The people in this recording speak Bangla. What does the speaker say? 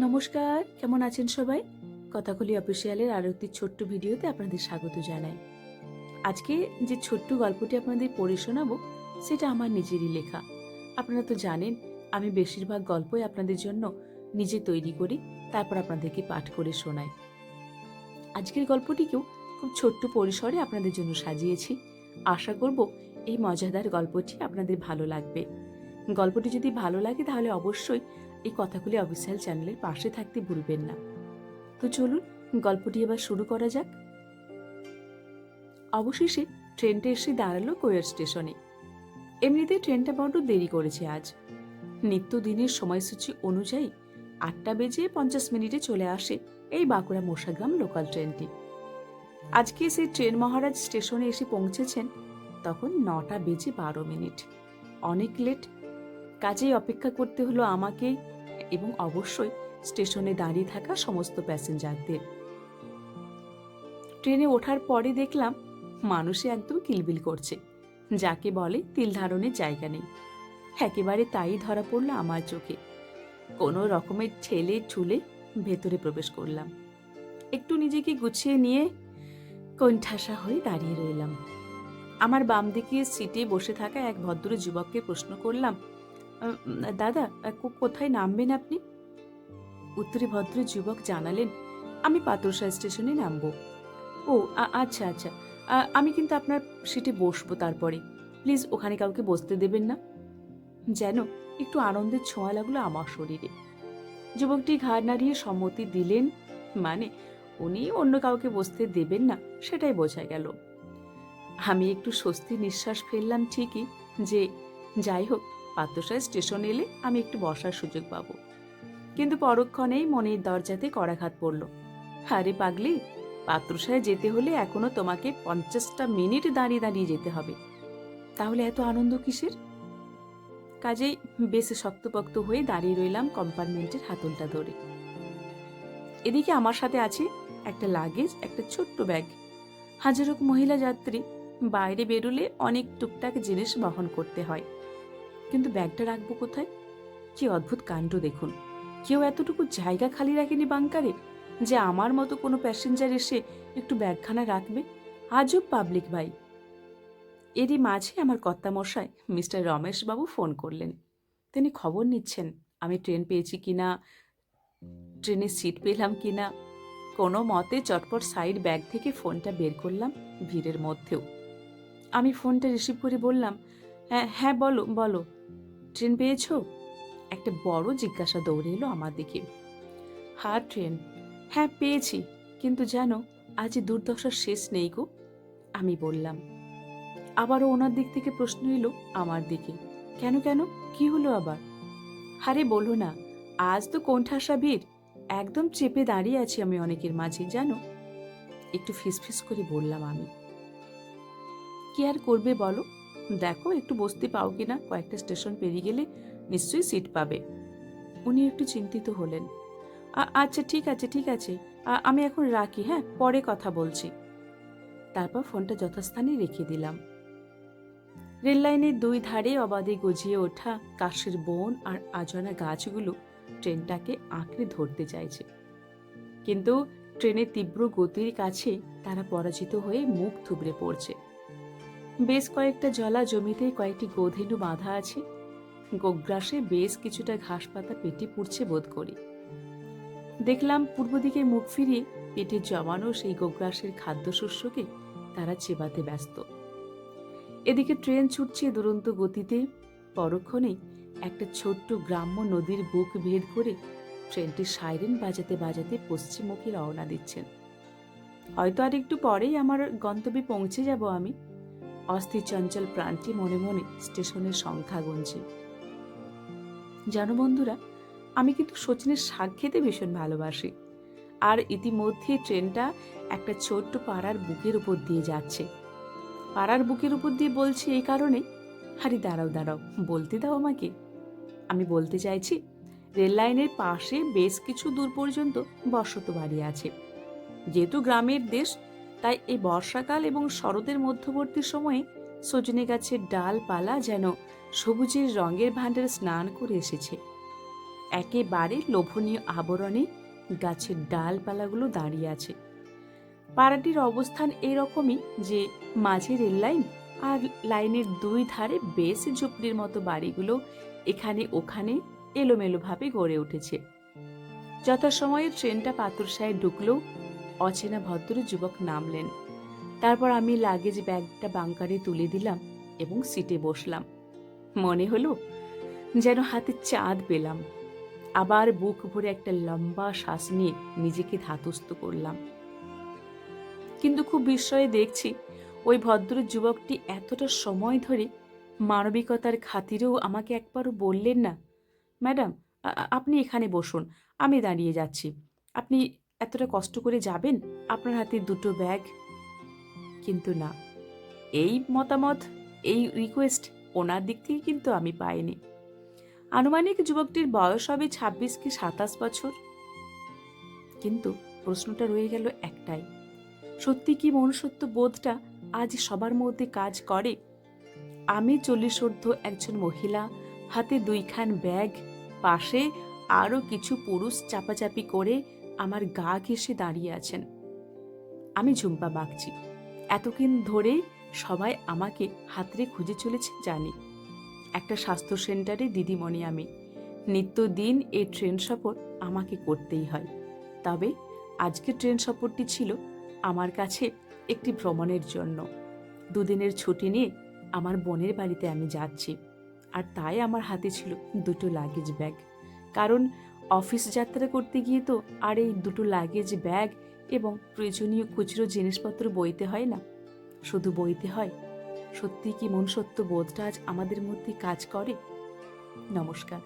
নমস্কার, কেমন আছেন সবাই? কথাগুলি অফিসিয়ালের আরও একটি ছোট্ট ভিডিওতে আপনাদের স্বাগত জানাই। আজকে যে ছোট্ট গল্পটি আপনাদের পড়ে শোনাবো, সেটা আমার নিজেরই লেখা। আপনারা তো জানেন, আমি বেশিরভাগ গল্পই আপনাদের জন্য নিজে তৈরি করি, তারপর আপনাদেরকে পাঠ করে শোনাই। আজকের গল্পটিকেও খুব ছোট্ট পরিসরে আপনাদের জন্য সাজিয়েছি। আশা করব এই মজাদার গল্পটি আপনাদের ভালো লাগবে। গল্পটি যদি ভালো লাগে তাহলে অবশ্যই এই কথাগুলি অফিসিয়াল চ্যানেলের পাশে থাকতে ভুলবেন না। তো চলুন, গল্পটি এবার শুরু করা যাক। অবশেষে ট্রেনটা এসে দাঁড়াল কোয়ার স্টেশনে। এমনিতে ট্রেনটা বড্ড দেরি করেছে আজ। নিত্যদিনের সময়সূচি অনুযায়ী আটটা বেজে পঞ্চাশ মিনিটে চলে আসে এই বাঁকুড়া মোশাগ্রাম লোকাল ট্রেনটি। আজকে সেই ট্রেন মহারাজ স্টেশনে এসে পৌঁছেছেন তখন নটা বেজে বারো মিনিট। অনেক লেট। কাজেই অপেক্ষা করতে হলো আমাকে এবং অবশ্যই স্টেশনে দাঁড়িয়ে থাকা সমস্ত প্যাসেঞ্জারদের। ট্রেনে ওঠার পরে দেখলাম মানুষে একদম কিলবিল করছে। যাকে বলে তিল ধারণের জায়গা নেই। একেবারে তাই ধরা পড়ল আমার চোখে। কোনো রকমের ঠেলে চুলে ভেতরে প্রবেশ করলাম। একটু নিজেকে গুছিয়ে নিয়ে কণ্ঠাসা হয়ে দাঁড়িয়ে রইলাম। আমার বাম দিকে সিটে বসে থাকা এক ভদ্র যুবককে প্রশ্ন করলাম "আহ, দাদা কোথায় নামবেন আপনি? উত্তরে ভদ্র যুবক জানালেন, আমি পাতরসা স্টেশনে নামবো। ও আচ্ছা আচ্ছা। আমি কিন্তু আপনার সিটে বসবো তারপরে। প্লিজ ওখানে কাউকে বসতে দেবেন না। যেন একটু আনন্দের ছোঁয়া লাগল আমার শরীরে। যুবকটি ঘাড় নাড়িয়ে সম্মতি দিলেন মানে উনি অন্য কাউকে বসতে দেবেন না, সেটাই বোঝা গেল। আমি একটু স্বস্তি নিঃশ্বাস ফেললাম ঠিকই, যে যাই হোক পাত্রসায় স্টেশন এলে আমি একটু বসার সুযোগ পাবো। কিন্তু পরক্ষণেই মনের দরজাতে করাঘাত পড়ল। আরে পাগলি পাত্রসায় যেতে হলে এখনও তোমাকে পঞ্চাশটা মিনিট দাঁড়িয়ে দাঁড়িয়ে যেতে হবে। তাহলে এত আনন্দ কিসের? কাজেই বেশ শক্তপক্ত হয়ে দাঁড়িয়ে রইলাম কম্পার্টমেন্টের হাতলটা ধরে। এদিকে আমার সাথে আছে একটা লাগেজ, একটা ছোট্ট ব্যাগ। হাজার হোক মহিলা যাত্রী, বাইরে বেরোলে অনেক টুকটাক জিনিস বহন করতে হয়। কিন্তু ব্যাগটা রাখব কোথায়? কি অদ্ভুত কাণ্ড দেখুন। কেউ এতটুকু জায়গা খালি রাখেনি বাংকারে যে আমার মতো কোনো প্যাসেঞ্জার এসে একটু ব্যাগখানা রাখবে? আজও পাবলিক ভাই। এরই মাঝে আমার কর্তামশায় মিস্টার রমেশবাবু ফোন করলেন। তিনি খবর নিচ্ছেন, আমি ট্রেন পেয়েছি কি না ট্রেনে সিট পেলাম কি না কোনো মতে চটপট সাইড ব্যাগ থেকে ফোনটা বের করলাম ভিড়ের মধ্যেও। আমি ফোনটা রিসিভ করে বললাম হ্যাঁ হ্যাঁ বলো বলো। ট্রেন পেয়েছ? একটা বড় জিজ্ঞাসা দৌড়ে এলো আমার দিকে। হ্যাঁ ট্রেন। হ্যাঁ পেয়েছি, কিন্তু জানো আজ দুর্দশার শেষ নেই গো, আমি বললাম। আবারও ওনার দিক থেকে প্রশ্ন এলো আমার দিকে। কেন কেন? কি হলো আবার? হারে বলো না, আজ তো কোণঠাসা ভিড় একদম চেপে দাঁড়িয়ে আছি আমি অনেকের মাঝে, জানো? একটু ফিসফিস করে বললাম আমি। কি আর করবে বলো? দেখো, একটু বসতে পাও কিনা? কয়েকটা স্টেশন পেরিয়ে গেলে নিশ্চয়ই সিট পাবে। উনি একটু চিন্তিত হলেন। আচ্ছা ঠিক আছে ঠিক আছে। আমি এখন রাখি হ্যাঁ? পরে কথা বলছি। তারপর ফোনটা যথাস্থানে রেখে দিলাম। রেল লাইনের দুই ধারে অবাধে গজিয়ে ওঠা কাশের বন আর আজনা গাছগুলো ট্রেনটাকে আঁকড়ে ধরতে চাইছে। কিন্তু ট্রেনের তীব্র গতির কাছে তারা পরাজিত হয়ে মুখ থুবড়ে পড়ছে। বেশ কয়েকটা জলা জমিতে কয়েকটি গোধেনু বাঁধা আছে। গোগ্রাসে বেশ কিছুটা ঘাস পাতা পেটে পুড়ছে বোধ করি। দেখলাম পূর্ব দিকে মুখ ফিরিয়ে পেটে জমানো সেই গোগ্রাসের খাদ্যশস্যকে তারা চেবাতে ব্যস্ত। এদিকে ট্রেন ছুটছে দুরন্ত গতিতে। পরক্ষণেই একটা ছোট্ট গ্রাম্য নদীর বুক ভেদ করে ট্রেনটি সাইরেন বাজাতে বাজাতে পশ্চিমমুখী রওনা দিচ্ছেন। হয়তো আর একটু পরেই আমার গন্তব্যে পৌঁছে যাব আমি। অস্থির চঞ্চল প্রাণটি মনে মনে স্টেশনের সংখ্যা গুনছে। জানো বন্ধুরা, আমি কিন্তু সচিনের শাক খেতে ভীষণ ভালোবাসি। আর ইতিমধ্যে ট্রেনটা একটা ছোট্ট পাড়ার বুকের উপর দিয়ে যাচ্ছে। পাড়ার বুকের উপর দিয়ে বলছি এই কারণে। আরে দাঁড়াও দাঁড়াও, বলতে দাও আমাকে। আমি বলতে চাইছি, রেল লাইনের পাশে বেশ কিছু দূর পর্যন্ত বসত বাড়ি আছে। যেহেতু গ্রামের দেশ তাই এই বর্ষাকাল এবং শরতের মধ্যবর্তী সময়ে সজনে গাছের ডালপালা যেন সবুজের রঙের ভাণ্ডারে স্নান করে এসেছে। একেবারে লোভনীয় আবরণে গাছের ডালপালাগুলো দাঁড়িয়ে আছে। পাড়াটির অবস্থান এরকমই যে মাঝে রেল লাইন আর লাইনের দুই ধারে বেশ ঝুপড়ির মতো বাড়িগুলো এখানে ওখানে এলোমেলোভাবে গড়ে উঠেছে। যথাসময়ে ট্রেনটা পাথরসায় ঢুকলেও অচেনা ভদ্র যুবক নামলেন। তারপর আমি লাগেজ ব্যাগটা বাংকারে তুলে দিলাম এবং সিটে বসলাম। মনে হলো যেন হাতে চাঁদ পেলাম। আবার বুক ভরে একটা লম্বা শ্বাস নিয়ে নিজেকে ধাতস্থ করলাম। কিন্তু খুব বিস্ময়ে দেখছি ওই ভদ্র যুবকটি এতটা সময় ধরে মানবিকতার খাতিরেও আমাকে একবারও বললেন না, ম্যাডাম আপনি এখানে বসুন, আমি দাঁড়িয়ে যাচ্ছি। আপনি এতটা কষ্ট করে যাবেন? আপনার হাতে দুটো ব্যাগ। কিন্তু না। এই মতামত, এই রিকোয়েস্ট ওনার দিক থেকে কিন্তু আমি পাইনি। আনুমানিক যুবকটির বয়স হবে ছাব্বিশ কি সাতাশ বছর। কিন্তু প্রশ্নটা রয়ে গেল একটাই। সত্যি কি মনুষ্যত্ব বোধটা আজ সবার মধ্যে কাজ করে? আমি চল্লিশ ঊর্ধ্ব একজন মহিলা, হাতে দুইখান ব্যাগ, পাশে আরও কিছু পুরুষ চাপাচাপি করে আমার গা ঘেঁষে দাঁড়িয়ে আছেন। আমি ঝুম্পা বাগছি এতদিন ধরে সবাই আমাকে হাতরে খুঁজে চলেছে, জানি। একটা স্বাস্থ্য সেন্টারে দিদিমণি আমি। নিত্যদিন এই ট্রেন সফর আমাকে করতেই হয়। তবে আজকে ট্রেন সফরটি ছিল আমার কাছে একটি ভ্রমণের জন্য। দুদিনের ছুটি নিয়ে আমার বোনের বাড়িতে আমি যাচ্ছি। আর তাই আমার হাতে ছিল দুটো লাগেজ ব্যাগ কারণ অফিস যাত্রা করতে গিয়ে তো আর এই দুটো লাগেজ ব্যাগ এবং প্রয়োজনীয় খুচরো জিনিসপত্র বইতে হয় না। শুধু বইতে হয়। সত্যি কি মনুষ্যত্ব বোধটা আজ আমাদের মধ্যে কাজ করে? নমস্কার।